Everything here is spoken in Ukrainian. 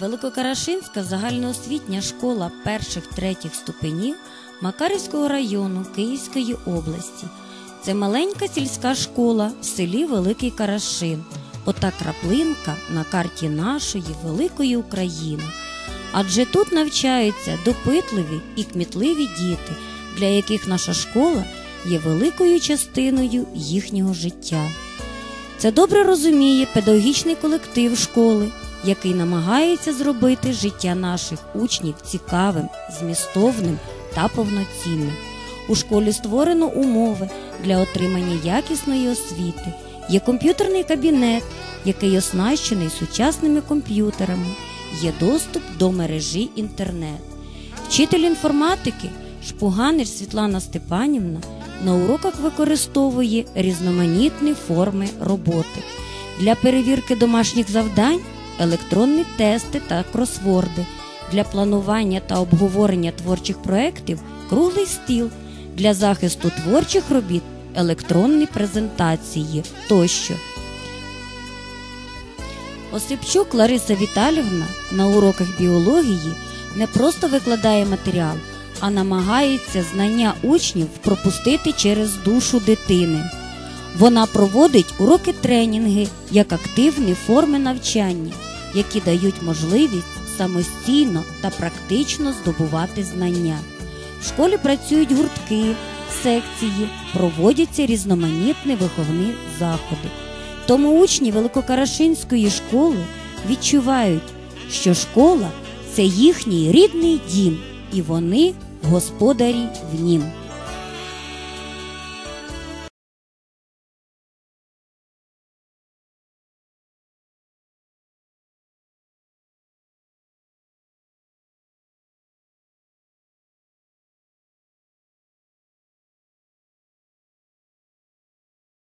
Великокарашинська загальноосвітня школа перших-третіх ступенів Макарівського району Київської області. Це маленька сільська школа в селі Великий Карашин. Ота краплинка на карті нашої великої України. Адже тут навчаються допитливі і кмітливі діти, для яких наша школа є великою частиною їхнього життя. Це добре розуміє педагогічний колектив школи, який намагається зробити життя наших учнів цікавим, змістовним та повноцінним. У школі створено умови для отримання якісної освіти. Є комп'ютерний кабінет, який оснащений сучасними комп'ютерами, є доступ до мережі інтернет. Вчитель інформатики Шпуганич Світлана Степанівна на уроках використовує різноманітні форми роботи. Для перевірки домашніх завдань електронні тести та кросворди, для планування та обговорення творчих проєктів круглий стіл, для захисту творчих робіт електронні презентації тощо. Осипчук Лариса Віталівна на уроках біології не просто викладає матеріал, а намагається знання учнів пропустити через душу дитини. Вона проводить уроки тренінги як активні форми навчання, які дають можливість самостійно та практично здобувати знання. В школі працюють гуртки, секції, проводяться різноманітні виховні заходи. Тому учні Великокарашинської школи відчувають, що школа це їхній рідний дім, і вони господарі в нім.